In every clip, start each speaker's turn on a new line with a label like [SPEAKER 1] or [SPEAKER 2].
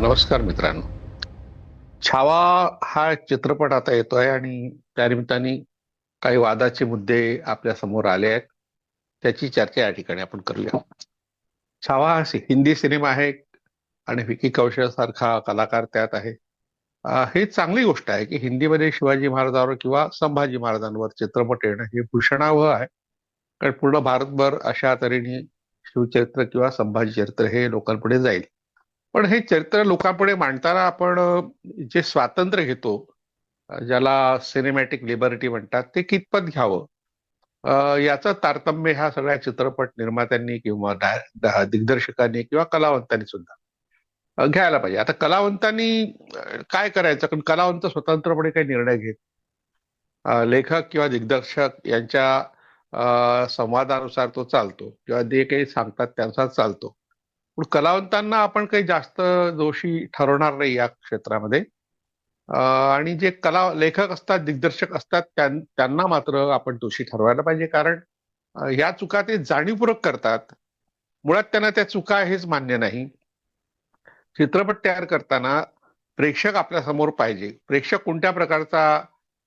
[SPEAKER 1] नमस्कार मित्रांनो. छावा हा चित्रपट आता येतोय आणि त्यानिमित्ताने काही वादाचे मुद्दे आपल्यासमोर आले आहेत. त्याची चर्चा या ठिकाणी आपण करूया. छावा हा हिंदी सिनेमा आहे आणि विकी कौशल सारखा कलाकार त्यात आहे. हे चांगली गोष्ट आहे की हिंदीमध्ये शिवाजी महाराजांवर किंवा संभाजी महाराजांवर चित्रपट येणं हे भूषणावह आहे. कारण पूर्ण भारतभर अशा तऱ्हेने शिवचरित्र किंवा संभाजी चरित्र हे लोकांपुढे जाईल. पण हे चरित्र लोकांपुढे मांडताना आपण जे स्वातंत्र्य घेतो ज्याला सिनेमॅटिक लिबर्टी म्हणतात ते कितपत घ्यावं? याचं तारतम्य ह्या सगळ्या चित्रपट निर्मात्यांनी किंवा दिग्दर्शकांनी किंवा कलावंतांनी सुद्धा घ्यायला पाहिजे. आता कलावंतांनी काय करायचं? कारण कलावंत स्वतंत्रपणे काही निर्णय घेत लेखक किंवा दिग्दर्शक यांच्या संवादानुसार तो चालतो किंवा जे काही सांगतात त्यानुसार चालतो. पण कलावंतांना आपण काही जास्त दोषी ठरवणार नाही या क्षेत्रामध्ये. आणि जे कला लेखक असतात दिग्दर्शक असतात त्यांना मात्र आपण दोषी ठरवायला पाहिजे. कारण या चुका ते जाणीवपूर्वक करतात. मुळात त्यांना त्या चुका हेच मान्य नाही. चित्रपट तयार करताना प्रेक्षक आपल्यासमोर पाहिजे. प्रेक्षक कोणत्या प्रकारचा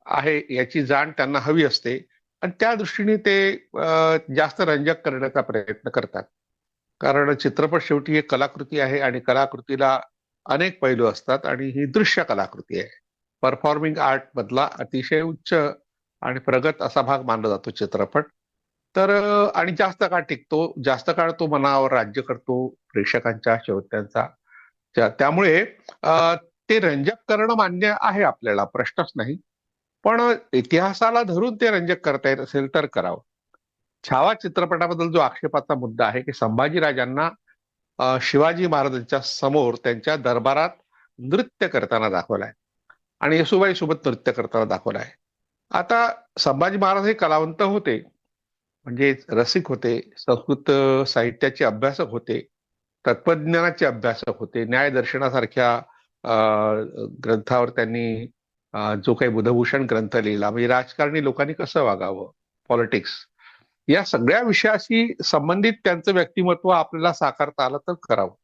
[SPEAKER 1] आहे याची जाण त्यांना हवी असते. आणि त्या दृष्टीने ते जास्त रंजक करण्याचा प्रयत्न करतात. कारण चित्रपट शेवटी एक कलाकृती आहे आणि कलाकृतीला अनेक पैलू असतात आणि ही दृश्य कलाकृती आहे. परफॉर्मिंग आर्ट मधला अतिशय उच्च आणि प्रगत असा भाग मानला जातो चित्रपट. तर आणि जास्त काळ टिकतो जास्त काळ तो मनावर राज्य करतो प्रेक्षकांच्या श्रोत्यांचा. त्यामुळे ते रंजक करणं मान्य आहे आपल्याला प्रश्नच नाही. पण इतिहासाला धरून ते रंजक करता येत असेल तर करावं. छावा चित्रपटाबद्दल जो आक्षेपाचा मुद्दा आहे की संभाजीराजांना शिवाजी महाराजांच्या समोर त्यांच्या दरबारात नृत्य करताना दाखवलाय. आणि येसुबाई सोबत नृत्य करताना दाखवलाय. आता संभाजी महाराज हे कलावंत होते म्हणजे रसिक होते संस्कृत साहित्याचे अभ्यासक होते तत्वज्ञानाचे अभ्यासक होते न्यायदर्शनासारख्या ग्रंथावर त्यांनी जो काही बुधभूषण ग्रंथ लिहिला म्हणजे राजकारणी लोकांनी कसं वागावं? पॉलिटिक्स. या सगळ्या विषयाशी संबंधित त्यांचं व्यक्तिमत्व आपल्याला साकारता आलं तर करावं.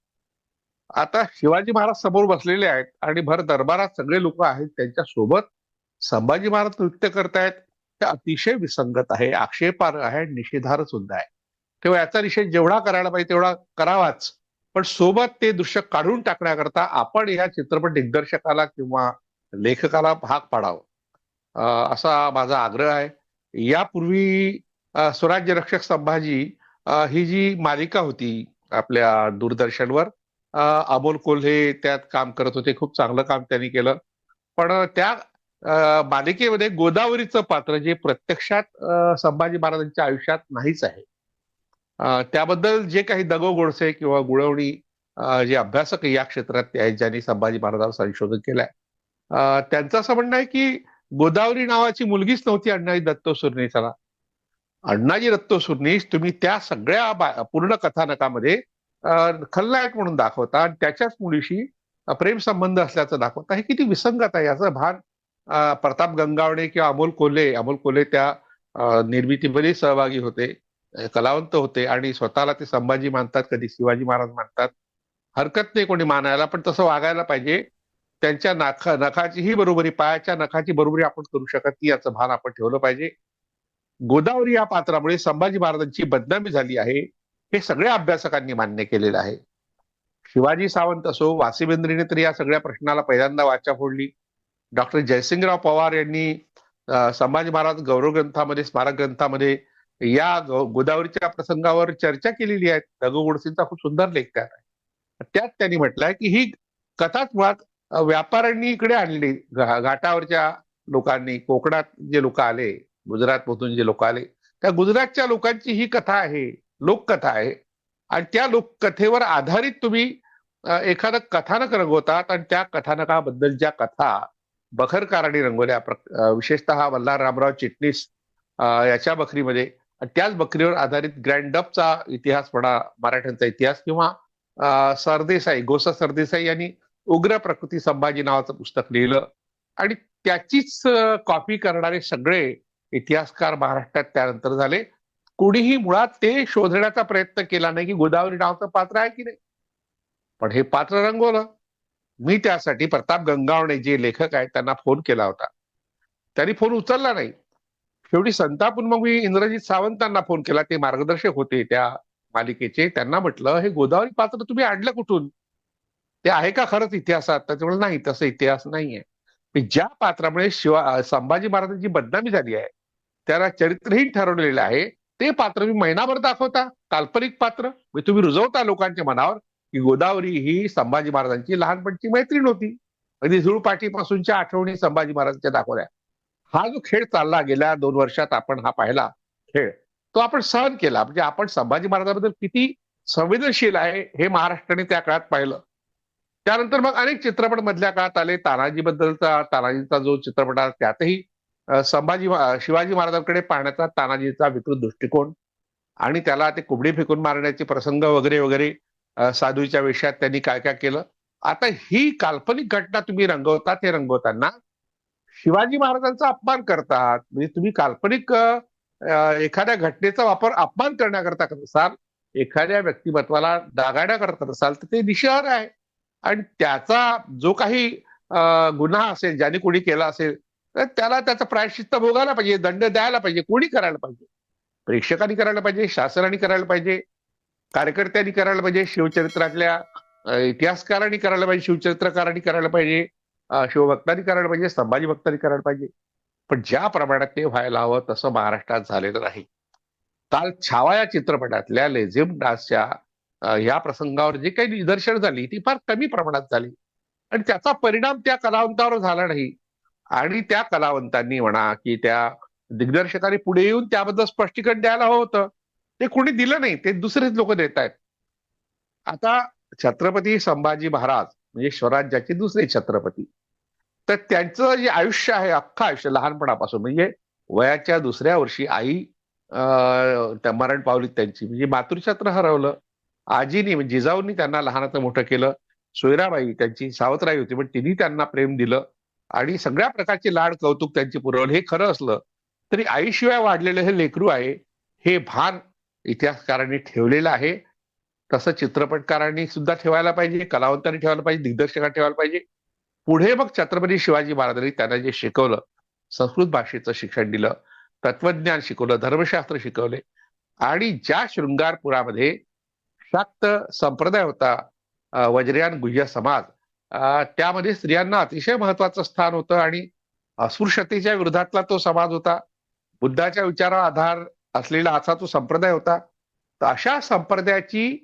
[SPEAKER 1] आता शिवाजी महाराज समोर बसलेले आहेत आणि भर दरबारात सगळे लोक आहेत त्यांच्यासोबत संभाजी महाराज नृत्य करतायत. ते अतिशय विसंगत आहे आक्षेपार्ह आहे निषेधार सुद्धा आहे. तेव्हा याचा निषेध जेवढा करायला पाहिजे तेवढा करावाच. पण सोबत ते दृश्य काढून टाकण्याकरता आपण या चित्रपट दिग्दर्शकाला किंवा लेखकाला भाग पाडावं. असा माझा आग्रह आहे. यापूर्वी स्वराज्य रक्षक संभाजी ही जी मालिका होती आपल्या दूरदर्शनवर अं, अमोल कोल्हे त्यात काम करत होते खूप चांगलं काम त्यांनी केलं. पण त्या मालिकेमध्ये गोदावरीचं पात्र जे प्रत्यक्षात संभाजी महाराजांच्या आयुष्यात नाहीच आहे. त्याबद्दल जे काही दगो गोडसे किंवा गुळवणी जे अभ्यासक या क्षेत्रात आहेत ज्यांनी संभाजी महाराजांवर संशोधन केलंय. त्यांचं असं म्हणणं आहे की गोदावरी नावाची मुलगीच नव्हती अण्णाई दत्तो सुर्नेसाला अण्णाजी दत्तो सुर्नीस तुम्ही त्या सगळ्या पूर्ण कथानकामध्ये खलनायक म्हणून दाखवता आणि त्याच्याच मुलीशी प्रेम संबंध असल्याचं दाखवता. हे किती विसंगत आहे याचं भान अं, प्रताप गंगावणे किंवा अमोल कोल्हे. अमोल कोल्हे त्या निर्मितीमध्ये सहभागी होते कलावंत होते आणि स्वतःला ते संभाजी मानतात कधी शिवाजी महाराज मानतात. हरकत नाही कोणी मानायला पण तसं वागायला पाहिजे. त्यांच्या नाखा नखाचीही बरोबरी पायाच्या नखाची बरोबरी आपण करू शकत नाही याचं भान आपण ठेवलं पाहिजे. गोदावरी या पात्रामुळे संभाजी महाराजांची बदनामी झाली आहे हे सगळ्या अभ्यासकांनी मान्य केलेलं आहे. शिवाजी सावंत असो वासिबेंद्रीने तर या सगळ्या प्रश्नाला पहिल्यांदा वाचा फोडली. डॉक्टर जयसिंगराव पवार यांनी संभाजी महाराज गौरव ग्रंथामध्ये स्मारक ग्रंथामध्ये या गोदावरीच्या प्रसंगावर चर्चा केलेली आहे. दगो गोडसेंचा खूप सुंदर लेख त्यात आहे. त्यात त्यांनी म्हटलंय की ही कथाच मुळात व्यापाऱ्यांनी इकडे आणली. घाटावरच्या लोकांनी कोकणात जे लोक आले गुजरातमधून जे लोक आले त्या गुजरातच्या लोकांची ही कथा आहे लोककथा आहे. आणि त्या लोककथेवर आधारित तुम्ही एखादं कथानक रंगवतात आणि त्या कथानकाबद्दल ज्या कथा बखरकाराने रंगवल्या. विशेषतः मल्हार रामराव चिटणीस याच्या बखरीमध्ये. त्याच बखरीवर आधारित ग्रँड डपचा इतिहास म्हणा मराठ्यांचा इतिहास किंवा सरदेसाई गोसा सरदेसाई यांनी उग्र प्रकृती संभाजी नावाचं पुस्तक लिहिलं. आणि त्याचीच कॉपी करणारे सगळे इतिहासकार महाराष्ट्रात त्यानंतर झाले. कुणीही मुळात ते शोधण्याचा प्रयत्न केला नाही की गोदावरी नावाचं पात्र आहे की नाही. पण हे पात्र रंगवलं. मी त्यासाठी प्रताप गंगावणे जे लेखक आहेत त्यांना फोन केला होता. त्यांनी फोन उचलला नाही. शेवटी संतापून मग मी इंद्रजित सावंतांना फोन केला. ते मार्गदर्शक होते त्या मालिकेचे. त्यांना म्हटलं हे गोदावरी पात्र तुम्ही आणलं कुठून? ते आहे का खरंच इतिहासात? त्याच्यामुळे नाही तसं इतिहास नाहीये. की ज्या पात्रामुळे शिवा संभाजी महाराजांची बदनामी झाली आहे त्याला चरित्रहीन ठरवलेलं आहे. ते पात्र मी महिनाभर दाखवता काल्पनिक पात्र. म्हणजे तुम्ही रुजवता लोकांच्या मनावर की गोदावरी ही संभाजी महाराजांची लहानपणची मैत्रीण होती. अगदी झुळपाटीपासूनच्या आठवणी संभाजी महाराजांच्या दाखवल्या. हा जो खेळ चालला गेल्या दोन वर्षात आपण हा पाहिला खेळ तो आपण सहन केला. म्हणजे आपण संभाजी महाराजांबद्दल किती संवेदनशील आहे हे महाराष्ट्राने त्या काळात पाहिलं. त्यानंतर मग अनेक चित्रपट मधल्या काळात आले तानाजी बद्दलचा तानाजीचा जो चित्रपट आहे त्यातही संभाजी शिवाजी महाराजांकडे पाहण्याचा तानाजीचा विकृत दृष्टिकोन आणि त्याला ते कुबडी फेकून मारण्याचे प्रसंग वगैरे वगैरे साधूच्या विषयात त्यांनी काय काय केलं? आता ही काल्पनिक घटना तुम्ही रंगवतात हे रंगवताना शिवाजी महाराजांचा अपमान करतात. म्हणजे तुम्ही काल्पनिक एखाद्या घटनेचा वापर अपमान करण्याकरता करत असाल एखाद्या व्यक्तिमत्वाला डागाड्या करत असाल तर ते निषेध आहे. आणि त्याचा जो काही गुन्हा असेल ज्याने कोणी केला असेल तर त्याला त्याचं प्रायश्चित्त भोगायला पाहिजे दंड द्यायला पाहिजे. कोणी करायला पाहिजे? प्रेक्षकांनी करायला पाहिजे शासनाने करायला पाहिजे कार्यकर्त्यांनी करायला पाहिजे शिवचरित्रातल्या इतिहासकारांनी करायला पाहिजे शिवचरित्रकारांनी करायला पाहिजे शिवभक्तांनी करायला पाहिजे संभाजी भक्तांनी करायला पाहिजे. पण ज्या प्रमाणात ते व्हायला हवं तसं महाराष्ट्रात झालेलं नाही. काल छावा या चित्रपटातल्या लेझिम डान्सच्या या प्रसंगावर जे काही निदर्शन झाली ती फार कमी प्रमाणात झाली. आणि त्याचा परिणाम त्या कलावंतावर झाला नाही. आणि त्या कलावंतांनी म्हणा की त्या दिग्दर्शकांनी पुढे येऊन त्याबद्दल स्पष्टीकरण द्यायला हवं होतं. ते कोणी दिलं नाही ते दुसरेच लोक देत आहेत. आता छत्रपती संभाजी महाराज म्हणजे स्वराज्याचे दुसरे छत्रपती. तर त्यांचं जे आयुष्य आहे अख्खं आयुष्य लहानपणापासून म्हणजे वयाच्या दुसऱ्या वर्षी आई मरण पावली त्यांची म्हणजे मातृछत्र हरवलं. आजीनी म्हणजे जिजाऊंनी त्यांना लहानाचं मोठं केलं. सोयराबाई त्यांची सावत्राई होती पण तिने त्यांना प्रेम दिलं. आणि सगळ्या प्रकारचे लाड कौतुक त्यांची पुरवलं हे खरं असलं तरी आईशिवाय वाढलेलं हे लेकरू आहे हे भान इतिहासकारांनी ठेवलेलं आहे. तसं चित्रपटकारांनी सुद्धा ठेवायला पाहिजे कलावंतांनी ठेवायला पाहिजे दिग्दर्शकांनी ठेवायला पाहिजे. पुढे मग छत्रपती शिवाजी महाराजांनी त्यांना जे शिकवलं संस्कृत भाषेचं शिक्षण दिलं तत्वज्ञान शिकवलं धर्मशास्त्र शिकवले आणि ज्या शृंगारपुरामध्ये शाक्त संप्रदाय होता वज्रयान गुह्य समाज त्यामध्ये स्त्रियांना अतिशय महत्वाचं स्थान होतं आणि अस्पृश्यतेच्या विरोधातला तो समाज होता. बुद्धाच्या विचारावर आधार असलेला असा तो संप्रदाय होता. तर अशा संप्रदायाची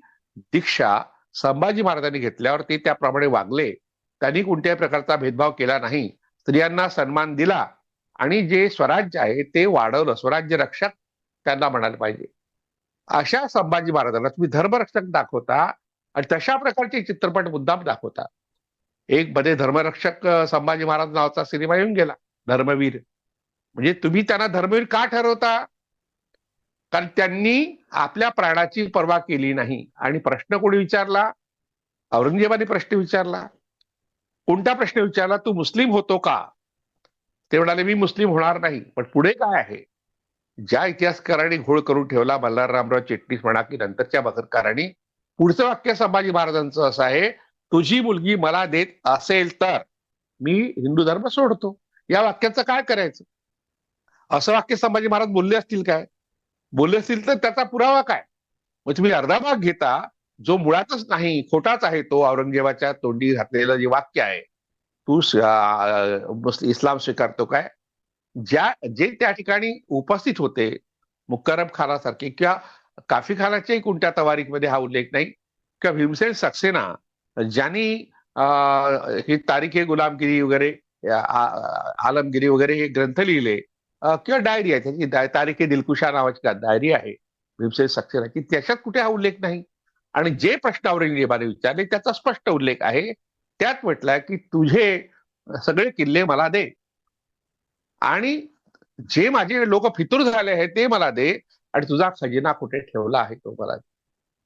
[SPEAKER 1] दीक्षा संभाजी महाराजांनी घेतल्यावर ते त्याप्रमाणे वागले. त्यांनी कोणत्याही प्रकारचा भेदभाव केला नाही. स्त्रियांना सन्मान दिला आणि जे स्वराज्य आहे ते वाढवलं. स्वराज्य रक्षक त्यांना म्हणायला पाहिजे. अशा संभाजी महाराजांना तुम्ही धर्मरक्षक दाखवता आणि तशा प्रकारचे चित्रपट मुद्दाम दाखवता. एक मध्ये धर्मरक्षक संभाजी महाराज नावाचा सिनेमा येऊन गेला धर्मवीर. म्हणजे तुम्ही त्यांना धर्मवीर का ठरवता? कारण त्यांनी आपल्या प्राणाची पर्वा केली नाही. आणि प्रश्न कोणी विचारला? औरंगजेबाने प्रश्न विचारला. कोणता प्रश्न विचारला? तू मुस्लिम होतो का? ते म्हणाले मी मुस्लिम होणार नाही. पण पुढे काय आहे? ज्या इतिहासकारांनी घोळ करून ठेवला मल्हाररामराव चेटणीस म्हणा की नंतरच्या बखरकारांनी पुढचं वाक्य संभाजी महाराजांचं असं आहे तुझी मुलगी मला देत असेल तर मी हिंदू धर्म सोडतो. या वाक्याचं काय करायचं? असं वाक्य संभाजी महाराज बोलले असतील काय? बोलले असतील तर त्याचा पुरावा काय? मग तुम्ही अर्धा भाग घेता जो मुळातच नाही खोटाच आहे तो औरंगजेबाच्या तोंडी घातलेलं जे वाक्य आहे. तू इस्लाम स्वीकारतो काय? ज्या जे त्या ठिकाणी उपस्थित होते मुक्करम खानासारखे किंवा काफी खानाच्याही कोणत्या तवारीखमध्ये हा उल्लेख नाही किंवा भीमसेन सक्सेना ज्यांनी ही तारीखे गुलामगिरी वगैरे आलमगिरी वगैरे हे ग्रंथ लिहिले किंवा डायरी आहे त्याची तारीखे दिलकुशा नावाची डायरी आहे भीमसेन सक्सेनाची त्याच्यात कुठे हा उल्लेख नाही. आणि जे प्रश्न औरंगजेबाने विचारले त्याचा स्पष्ट उल्लेख आहे. त्यात म्हटलंय की तुझे सगळे किल्ले मला दे. आणि जे माझे लोक फितूर झाले आहेत ते मला दे. आणि तुझा खजिना कुठे ठेवला आहे तो मला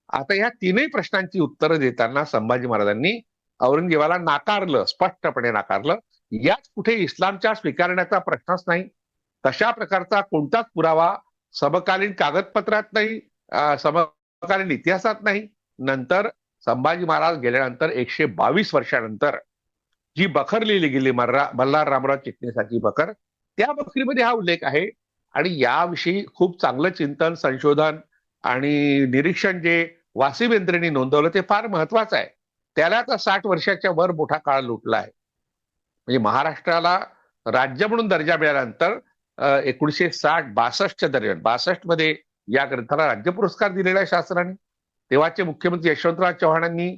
[SPEAKER 1] आता या तीनही प्रश्नांची उत्तरं देताना संभाजी महाराजांनी औरंगजेबाला नाकारलं स्पष्टपणे नाकारलं. याच कुठे इस्लामच्या स्वीकारण्याचा प्रश्नच नाही. तशा प्रकारचा कोणताच पुरावा समकालीन कागदपत्रात नाही समकालीन इतिहासात नाही. नंतर संभाजी महाराज गेल्यानंतर एकशे बावीस वर्षानंतर जी बखर लिहिली गेली मर्रा मल्हार रामराव चिटणीसाची बखर त्या बखरीमध्ये हा उल्लेख आहे. आणि याविषयी खूप चांगलं चिंतन संशोधन आणि निरीक्षण जे वासिम यंत्रणेने नोंदवलं ते फार महत्वाचं आहे. त्याला आता साठ वर्षाच्या वर मोठा काळ लुटला आहे. म्हणजे महाराष्ट्राला राज्य म्हणून दर्जा मिळाल्यानंतर एकोणीशे साठ बासष्टच्या दरम्यान बासष्टमध्ये या ग्रंथाला राज्य पुरस्कार दिलेला आहे शासनाने. तेव्हाचे मुख्यमंत्री यशवंतराव चव्हाणांनी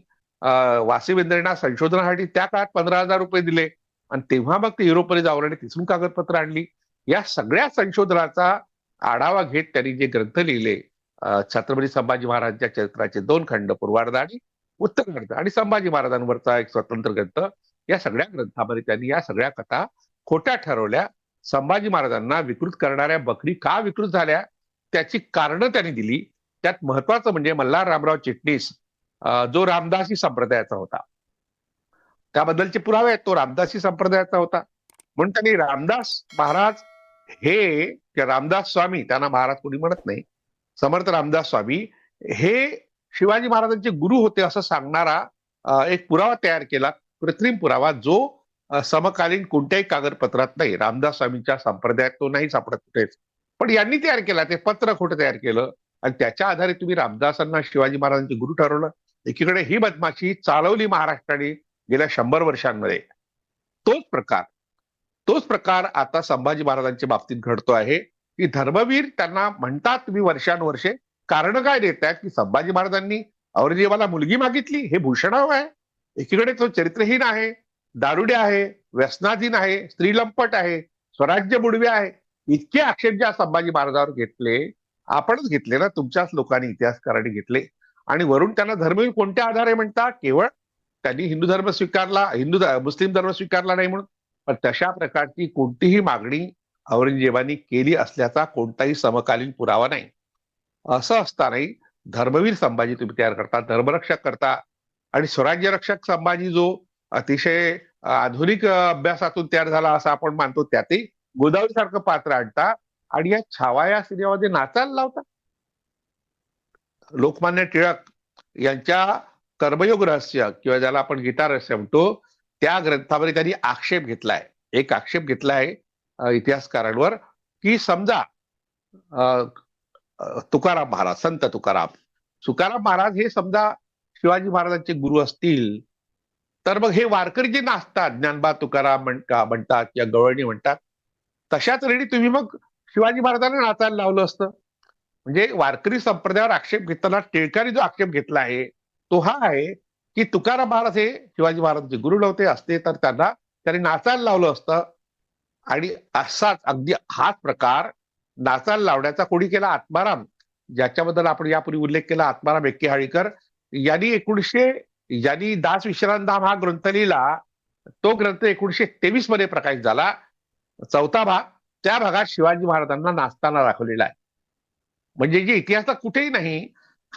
[SPEAKER 1] वासिम यंत्रणा संशोधनासाठी त्या काळात पंधरा हजार रुपये दिले. आणि तेव्हा मग ते युरोपमध्ये जाऊन आणि तिथून कागदपत्र आणली. या सगळ्या संशोधनाचा आढावा घेत त्यांनी जे ग्रंथ लिहिले छत्रपती संभाजी महाराजांच्या चरित्राचे दोन खंड पूर्वार्ध आणि उत्तरार्ध. आणि संभाजी महाराजांवरचा एक स्वतंत्र ग्रंथ या सगळ्या ग्रंथामध्ये त्यांनी या सगळ्या कथा खोट्या ठरवल्या. संभाजी महाराजांना विकृत करणाऱ्या बकरी का विकृत झाल्या? त्याची कारणं त्यांनी दिली. त्यात महत्वाचं म्हणजे मल्हार रामराव चिटणीस जो रामदासी संप्रदायाचा होता. त्याबद्दलचे पुरावे आहेत. तो रामदासी संप्रदायाचा होता. म्हणून त्यांनी रामदास महाराज हे रामदास स्वामी त्यांना महाराज कोणी म्हणत नाही समर्थ रामदास स्वामी हे शिवाजी महाराजांचे गुरु होते असं सांगणारा एक पुरावा तयार केला कृत्रिम पुरावा जो समकालीन कोणत्याही कागदपत्रात नाही. रामदास स्वामींच्या संप्रदायात तो नाही सापडत कुठेच. पण यांनी तयार केला ते पत्र खोटं तयार केलं. आणि त्याच्या आधारे तुम्ही रामदासांना शिवाजी महाराजांचे गुरु ठरवलं. एकीकडे ही बदमाशी चालवली महाराष्ट्राने गेल्या शंभर वर्षांमध्ये. तोच प्रकार तोच प्रकार आता संभाजी महाराजांच्या बाबतीत घडतो आहे. की धर्मवीर त्यांना म्हणतात तुम्ही वर्षानुवर्षे कारण काय देत आहेत की संभाजी महाराजांनी औरंगजेबाला मुलगी मागितली? हे भूषणाव आहे. एकीकडे तो चरित्रहीन आहे दारुडे आहे व्यसनाधीन आहे स्त्रीलंपट आहे स्वराज्य बुडवे आहे. इतके आक्षेप ज्या संभाजी महाराजांवर घेतले आपणच घेतले ना तुमच्याच लोकांनी इतिहासकारांनी घेतले. आणि वरून त्यांना धर्मवीर कोणत्या आधारे म्हणता केवळ त्यांनी हिंदू धर्म स्वीकारला हिंदू मुस्लिम धर्म स्वीकारला नाही म्हणून. पण तशा प्रकारची कोणतीही मागणी औरंगजेबाने केली असल्याचा कोणताही समकालीन पुरावा नाही. असं असतानाही धर्मवीर संभाजी तुम्ही तयार करता धर्मरक्षक करता आणि स्वराज्य रक्षक संभाजी जो अतिशय आधुनिक अभ्यासातून तयार झाला असं आपण मानतो त्यातही गोदावरी सारखं पात्र आणता आणि या छावा या सिनेमामध्ये नाचायला लावता. लोकमान्य टिळक यांच्या कर्मयोग रहस्य किंवा ज्याला आपण गीता रहस्य म्हणतो त्या ग्रंथामध्ये त्यांनी आक्षेप घेतलाय. एक आक्षेप घेतलाय इतिहासकारांवर की समजा तुकाराम महाराज संत तुकाराम. तुकाराम महाराज हे समजा शिवाजी महाराजांचे गुरु असतील तर मग हे वारकरी जे नाचतात ज्ञानबा तुकाराम म्हणतात या गवळणी म्हणतात तशाच रेडी तुम्ही मग शिवाजी महाराजांना नाचायला लावलं असतं. म्हणजे वारकरी संप्रदायावर आक्षेप घेताना टिळकाने जो आक्षेप घेतला आहे तो हा आहे की तुकाराम महाराज हे शिवाजी महाराजांचे गुरु नव्हते असते तर त्यांना त्यांनी नाचायला लावलं असतं. आणि असाच अगदी हाच प्रकार नाचायला लावण्याचा कोणी केला? आत्माराम. ज्याच्याबद्दल आपण यापूर्वी उल्लेख केला आत्माराम एक्केहाळीकर यांनी एकोणीशे यांनी दास विश्रांतधाम हा ग्रंथ लिहिला. तो ग्रंथ एकोणीशे तेवीसमध्ये प्रकाशित झाला. चौथा भाग त्या भागात शिवाजी महाराजांना नाचताना दाखवलेला आहे. म्हणजे जे इतिहासात कुठेही नाही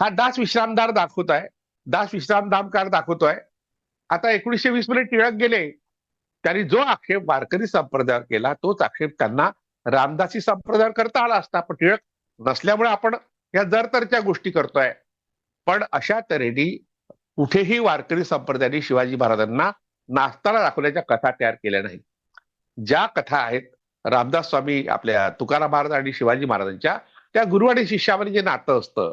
[SPEAKER 1] हा दास विश्रामदार दाखवत आहे दास विश्रामधामकार दाखवतोय. आता एकोणीसशे वीसमध्ये टिळक गेले. त्यांनी जो आक्षेप वारकरी संप्रदायावर केला तोच आक्षेप त्यांना रामदासी संप्रदायावर करता आला असता. पण टिळक नसल्यामुळे आपण या जरतरच्या गोष्टी करतोय. पण अशा तऱ्हेने कुठेही वारकरी संप्रदायाने शिवाजी महाराजांना नाचताना दाखवल्याच्या कथा तयार केल्या नाही ज्या कथा आहेत रामदास स्वामी आपल्या तुकाराम महाराज आणि शिवाजी महाराजांच्या त्या गुरु आणि शिष्यामध्ये जे नातं असतं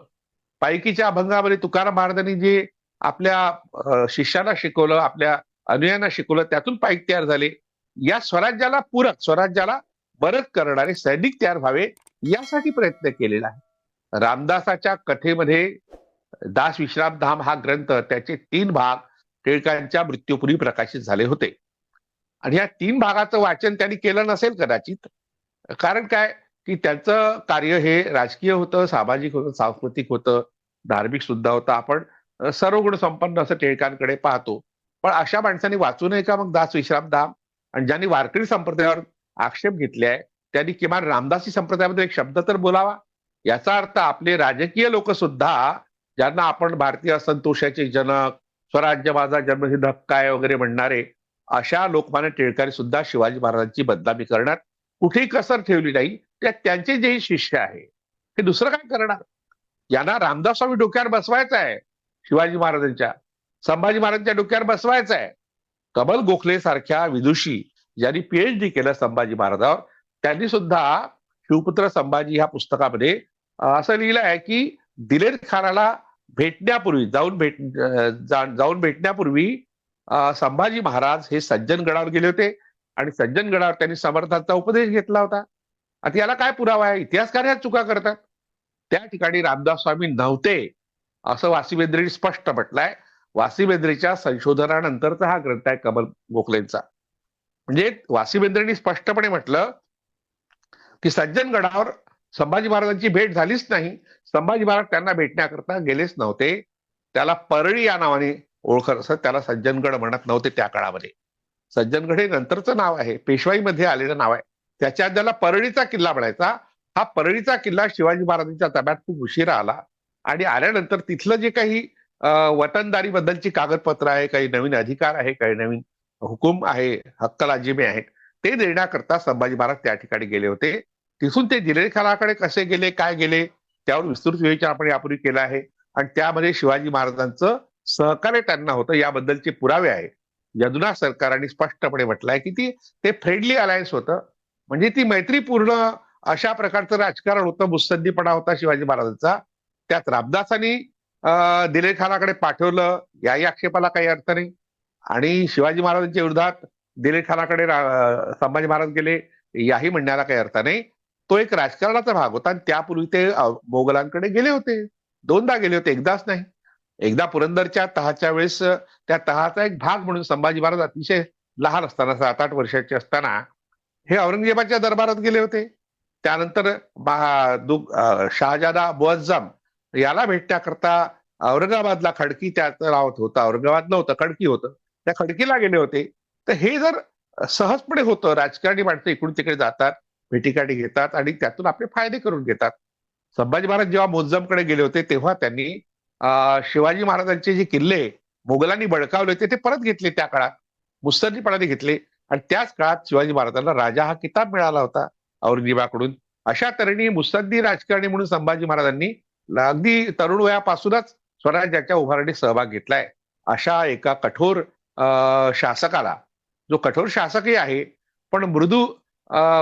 [SPEAKER 1] पायकीच्या अभंगामध्ये तुकाराम महाराजांनी जे आपल्या शिष्याला शिकवलं आपल्या अनुयांना शिकवलं त्यातून पाईक तयार झाले. या स्वराज्याला पूरक स्वराज्याला बरत करणारे सैनिक तयार व्हावे यासाठी प्रयत्न केलेला आहे. रामदासाच्या कथेमध्ये दास विश्रामधाम हा ग्रंथ त्याचे तीन भाग टिळकांच्या मृत्यूपूर्वी प्रकाशित झाले होते. आणि या तीन भागाचं वाचन त्यांनी केलं नसेल कदाचित कारण काय? की त्यांचं कार्य हे राजकीय होतं सामाजिक होतं सांस्कृतिक होतं धार्मिक सुद्धा होतं. आपण सर्व गुण संपन्न असं टिळकांकडे पाहतो. पण अशा माणसांनी वाचू नये का? मग दास विश्रामधाम आणि ज्यांनी वारकरी संप्रदायावर आक्षेप घेतले आहे त्यांनी किमान रामदासी संप्रदायामध्ये एक शब्द तर बोलावा. याचा अर्थ आपले राजकीय लोक सुद्धा ज्यांना आपण भारतीय असंतोषाचे जनक स्वराज्य माझा जन्मसिद्ध हक्क आहे वगैरे म्हणणारे अशा लोकमान्य टिळकाने सुद्धा शिवाजी महाराजांची बदनामी करण्यात कुठेही कसर ठेवली नाही. त्या त्यांचे जे शिष्य आहे हे दुसरं काय करणार? यांना रामदास स्वामी डोक्यावर बसवायचं आहे शिवाजी महाराजांच्या. संभाजी महाराजांच्या डोक्यावर बसवायचं आहे कमल गोखले सारख्या विदुषी ज्यांनी पीएचडी केलं संभाजी महाराजांवर त्यांनी सुद्धा शिवपुत्र संभाजी ह्या पुस्तकामध्ये असं लिहिलं आहे की दिलेर खानाला भेटण्यापूर्वी जाऊन भेट जाऊन भेटण्यापूर्वी संभाजी महाराज हे सज्जनगडावर गेले होते आणि सज्जनगडावर त्यांनी समर्थांचा उपदेश घेतला होता. आता याला काय पुरावा आहे? इतिहासकार ह्या चुका करतात. त्या ठिकाणी रामदास स्वामी नव्हते असं वासिवेंद्रेंनी स्पष्ट म्हटलंय. वासिबेंद्रेच्या संशोधनानंतरचा हा ग्रंथ आहे कमल गोखलेंचा. म्हणजे वासिबेंद्रेंनी स्पष्टपणे म्हटलं की सज्जनगडावर संभाजी महाराजांची भेट झालीच नाही. संभाजी महाराज त्यांना भेटण्याकरता गेलेच नव्हते. त्याला परळी या नावाने ओळखत असत. त्याला सज्जनगड म्हणत नव्हते त्या काळामध्ये. सज्जनगड हे नंतरचं नाव आहे. पेशवाईमध्ये आलेलं नाव आहे. त्याच्या ज्याला परळीचा किल्ला म्हणायचा हा परळीचा किल्ला शिवाजी महाराजांच्या ताब्यात खूप उशिरा आला. आणि आल्यानंतर तिथलं जे काही वतनदारी बद्दलची कागदपत्र आहे काही नवीन अधिकार आहे काही नवीन हुकूम आहे हक्क लाजिमे आहेत ते देण्याकरता संभाजी महाराज त्या ठिकाणी गेले होते. तिथून ते जिल्हेखानाकडे कसे गेले काय गेले त्यावर विस्तृत विचार आपण यापूर्वी केला आहे. आणि त्यामध्ये शिवाजी महाराजांचं सहकार्य त्यांना होतं याबद्दलचे पुरावे आहेत. यदुना सरकारने स्पष्टपणे म्हटलंय की ती ते फ्रेंडली अलायन्स होतं. म्हणजे ती मैत्रीपूर्ण अशा प्रकारचं राजकारण होतं मुत्सद्दीपणा होता शिवाजी महाराजांचा. त्यात रामदासांनी अं, दिलेर खानाकडे पाठवलं. याही आक्षेपाला काही अर्थ नाही. आणि शिवाजी महाराजांच्या विरोधात दिलेर खानाकडे संभाजी महाराज गेले याही म्हणण्याला काही अर्थ नाही. तो एक राजकारणाचा भाग होता आणि त्यापूर्वी ते मोगलांकडे गेले होते. दोनदा गेले होते एकदाच नाही. एकदा पुरंदरच्या तहाच्या वेळेस त्या तहाचा एक भाग म्हणून संभाजी महाराज अतिशय लहान असताना सात आठ वर्षाचे असताना हे औरंगजेबाच्या दरबारात गेले होते. त्यानंतर शहाजादा मुअज्जम याला भेटण्याकरता औरंगाबादला खडकी त्याचं लावत होता. औरंगाबाद नव्हतं खडकी होतं. त्या खडकीला गेले होते. तर हे जर सहजपणे होतं राजकारणी माणसं इकडून तिकडे जातात भेटीकाठी घेतात आणि त्यातून आपले फायदे करून घेतात. संभाजी महाराज जेव्हा मोजमकडे गेले होते तेव्हा त्यांनी शिवाजी महाराजांचे जे किल्ले मोगलांनी बळकावले होते ते परत घेतले त्या काळात. मुत्सद्दीपणाने घेतले. आणि त्याच काळात शिवाजी महाराजांना राजा हा किताब मिळाला होता औरंगजेबाकडून. अशा तऱ्हेने मुत्सद्दी राजकारणी म्हणून संभाजी महाराजांनी अगदी तरुण वयापासूनच स्वराज्याच्या उभारणीत सहभाग घेतलाय. अशा एका कठोर अं, शासकाला जो कठोर शासकही आहे पण मृदू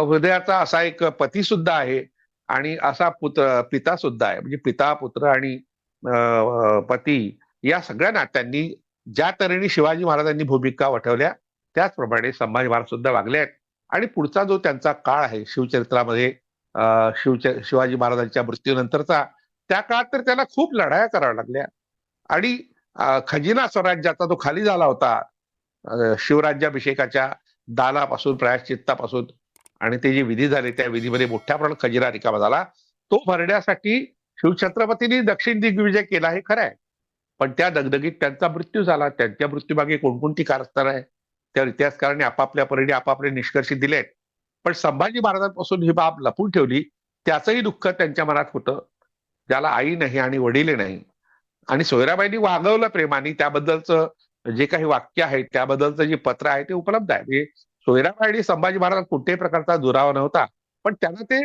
[SPEAKER 1] हृदयाचा असा एक पती सुद्धा आहे आणि असा पुत्र पिता सुद्धा आहे. म्हणजे पिता पुत्र आणि अं, पती या सगळ्या नात्यांनी ज्या तऱ्हेने शिवाजी महाराजांनी भूमिका वठवल्या त्याचप्रमाणे संभाजी महाराज सुद्धा वागले आहेत. आणि पुढचा जो त्यांचा काळ आहे शिवचरित्रामध्ये अं, शिवच शिवाजी महाराजांच्या मृत्यूनंतरचा त्या काळात तर त्याला खूप लढाया कराव्या लागल्या. आणि खजिना स्वराज्याचा तो खाली झाला होता शिवराज्याभिषेकाच्या दानापासून प्रायश्चित्तापासून आणि ते जे विधी झाले त्या विधीमध्ये मोठ्या प्रमाणात खजिना रिकामा झाला. तो भरण्यासाठी शिवछत्रपतींनी दक्षिण दिग्विजय केला हे खरं आहे. पण त्या दगदगीत त्यांचा मृत्यू झाला. त्यांच्या मृत्यूमागे कोणकोणती कारस्थानं आहे त्या इतिहासकारांनी आपापल्या परीने आपापले निष्कर्ष दिलेत. पण संभाजी महाराजांपासून ही बाब लपून ठेवली त्याचंही दुःख त्यांच्या मनात होतं. ज्याला आई नाही आणि वडील नाही. आणि सोयराबाईंनी वागवलं प्रेमाने त्याबद्दलचं जे काही वाक्य आहे त्याबद्दलचं जे पत्र आहे ते उपलब्ध आहे. सोयराबाईंनी सोयराबाई संभाजी महाराज कुठल्याही प्रकारचा दुरावा नव्हता. पण त्यांना ते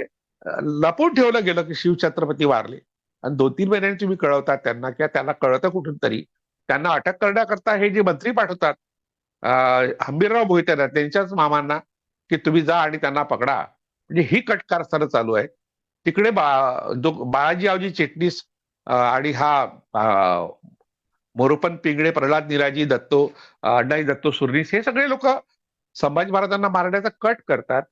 [SPEAKER 1] लपून ठेवलं गेलं की शिवछत्रपती वारले. आणि दोन तीन महिन्यांनी तुम्ही कळवतात त्यांना किंवा त्यांना कळतं कुठून तरी त्यांना अटक करण्याकरता हे जे मंत्री पाठवतात हंबीरराव मोहिते त्यांच्याच मामांना की तुम्ही जा आणि त्यांना पकडा. म्हणजे ही कटकारस्थानं चालू आहे तिकडे बा जो बाळाजी चिटणीस आणि हा मोरोपन पिंगळे प्रल्हाद निराजी दत्तो अं, अण्णाई दत्तो सुरनीस हे सगळे लोक संभाजी महाराजांना मारण्याचा कट करतात.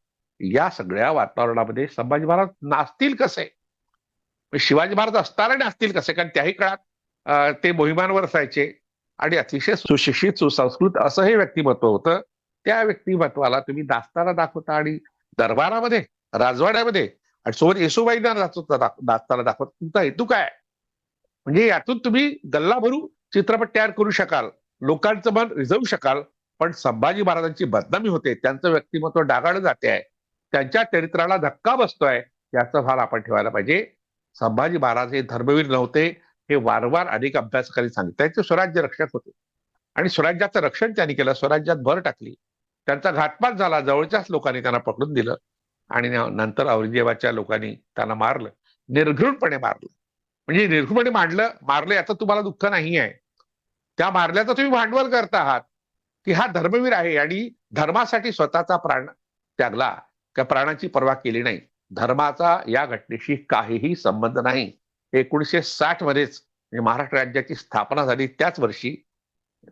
[SPEAKER 1] या सगळ्या वातावरणामध्ये संभाजी महाराज नाचतील कसे? म्हणजे शिवाजी महाराज असताना नाचतील कसे? कारण त्याही काळात ते मोहिमांवर असायचे. आणि अतिशय सुशिक्षित सुसंस्कृत असं हे व्यक्तिमत्व होतं. त्या व्यक्तिमत्वाला तुम्ही नाचताना दाखवता आणि दरबारामध्ये राजवाड्यामध्ये आणि सोबत येसुबाईंना नाचवता नाचताना दाखवत तुमचा हेतू काय म्हणजे यातून तुम्ही गल्ला भरू चित्रपट तयार करू शकाल लोकांचं मन रिझवू शकाल पण संभाजी महाराजांची बदनामी होते त्यांचं व्यक्तिमत्व डागाळलं जाते आहे त्यांच्या चरित्राला धक्का बसतोय याचा भार आपण ठेवायला पाहिजे. संभाजी महाराज हे धर्मवीर नव्हते हे वारंवार अनेक अभ्यासकांनी सांगितले ते स्वराज्य रक्षक होते. आणि स्वराज्याचं रक्षण त्यांनी केलं स्वराज्यात भर टाकली. त्यांचा घातपात झाला जवळच्याच लोकांनी त्यांना पकडून दिलं. आणि नंतर औरंगजेबाच्या लोकांनी त्यांना मारलं. निर्घृणपणे मारलं. म्हणजे निर्घृणपणे मांडलं मारलं याचं तुम्हाला दुःख नाही आहे त्या मारल्याचं तुम्ही भांडवल करता आहात. की हा धर्मवीर आहे आणि धर्मासाठी स्वतःचा प्राण त्यागला. त्या प्राणाची पर्वा केली नाही. धर्माचा या घटनेशी काहीही संबंध नाही. एकोणीसशे साठ मध्येच महाराष्ट्र राज्याची स्थापना झाली. त्याच वर्षी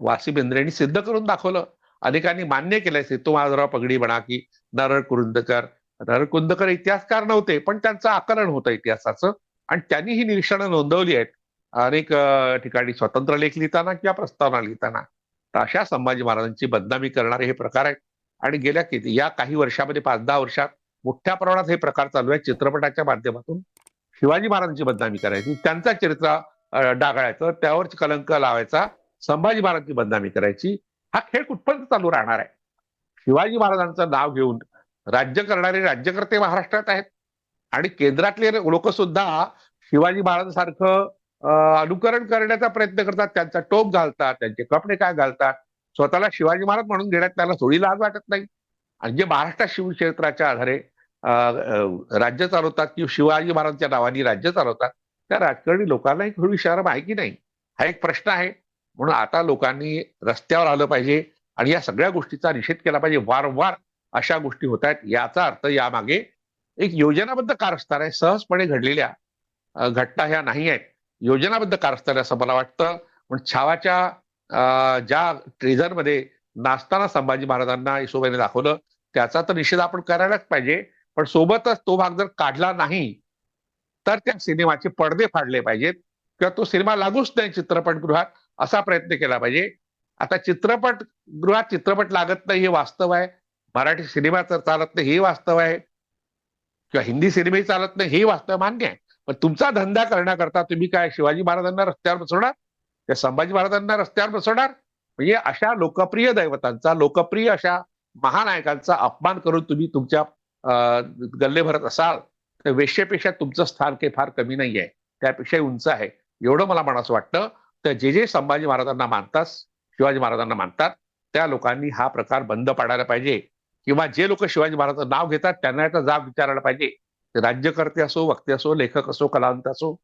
[SPEAKER 1] वासी बेंद्रेंनी सिद्ध करून दाखवलं. अनेकांनी मान्य केलंय सेतू महाराजराव पगडी म्हणा की नरळ कुरुंदकर नरळ कुंदकर इतिहासकार नव्हते पण त्यांचं आकलन होतं इतिहासाचं. आणि त्यांनी ही निरीक्षणं नोंदवली आहेत. अनेक ठिकाणी स्वतंत्र लेख लिहिताना किंवा प्रस्तावना लिहिताना. तर अशा संभाजी महाराजांची बदनामी करणारे हे प्रकार आहेत. आणि गेल्या किती या काही वर्षामध्ये पाच दहा वर्षात मोठ्या प्रमाणात हे प्रकार चालू आहेत चित्रपटाच्या माध्यमातून. शिवाजी महाराजांची बदनामी करायची. त्यांचा चरित्र डागाळायचं. त्यावर कलंक लावायचा. संभाजी महाराजांची बदनामी करायची. हा खेळ कुठपर्यंत चालू राहणार आहे? शिवाजी महाराजांचं नाव घेऊन राज्य करणारे राज्यकर्ते महाराष्ट्रात आहेत. आणि केंद्रातले लोक सुद्धा शिवाजी महाराजांसारखं अनुकरण करण्याचा प्रयत्न करतात. त्यांचा टोप घालतात त्यांचे कपडे काय घालतात. स्वतःला शिवाजी महाराज म्हणून घेण्यात त्याला थोडी लाज वाटत नाही. आणि जे महाराष्ट्र शिवक्षेत्राच्या आधारे राज्य चालवतात किंवा शिवाजी महाराजांच्या नावाने राज्य चालवतात त्या राजकारणी लोकांना एक थोडी शरम आहे की नाही. हा एक प्रश्न आहे. म्हणून आता लोकांनी रस्त्यावर आलं पाहिजे. आणि या सगळ्या गोष्टीचा निषेध केला पाहिजे. वारंवार अशा गोष्टी होत आहेत याचा अर्थ यामागे एक योजनाबद्ध कारस्थान आहे सहजपणे घडलेल्या घटना ह्या नाही आहेत. योजनाबद्ध कारस्थान असं मला वाटतं. पण छावाच्या अं, ज्या ट्रेझरमध्ये नाचताना संभाजी महाराजांना यशोबाईने दाखवलं त्याचा तर निषेध आपण करायलाच पाहिजे. पण सोबतच तो भाग जर काढला नाही तर त्या सिनेमाचे पडदे फाडले पाहिजेत. किंवा तो सिनेमा लागूच नाही चित्रपटगृहात असा प्रयत्न केला पाहिजे. आता चित्रपटगृहात चित्रपट लागत नाही हे वास्तव आहे. मराठी सिनेमा तर चालत नाही हे वास्तव आहे. किंवा हिंदी सिनेमाही चालत नाही हे वास्तव मान्य आहे. पण तुमचा धंदा करण्याकरता तुम्ही काय शिवाजी महाराजांना रस्त्यावर बसवणार? त्या संभाजी महाराजांना रस्त्यावर बसवणार? म्हणजे अशा लोकप्रिय दैवतांचा लोकप्रिय अशा महानायकांचा अपमान करून तुम्ही तुमच्या गल्ले भरत असाल तर वेश्येपेक्षा तुमचं स्थान काही फार कमी नाही आहे. त्यापेक्षाही उंच आहे. एवढं मला मनास वाटतं. तर जे जे संभाजी महाराजांना मानतात शिवाजी महाराजांना मानतात त्या लोकांनी हा प्रकार बंद पाडायला पाहिजे. किंवा जे लोक शिवाजी महाराजांचं नाव घेतात त्यांना याचा जाब विचारायला पाहिजे. ते राज्यकर्ते असो वक्ते असो लेखक असो कलावंत असो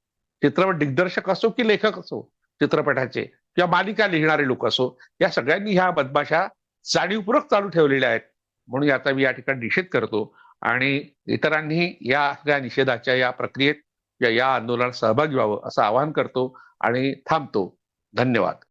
[SPEAKER 1] चित्रपट दिग्दर्शक असो की लेखक असो चित्रपटाचे किंवा मालिका लिहिणारे लोक असो या सगळ्यांनी ह्या बदमाशा जाणीवपूर्वक चालू ठेवलेल्या आहेत. म्हणून याचा मी या ठिकाणी निषेध करतो. आणि इतरांनी या सगळ्या निषेधाच्या या प्रक्रियेत या या आंदोलनात सहभागी व्हावं असं आवाहन करतो आणि थांबतो. धन्यवाद.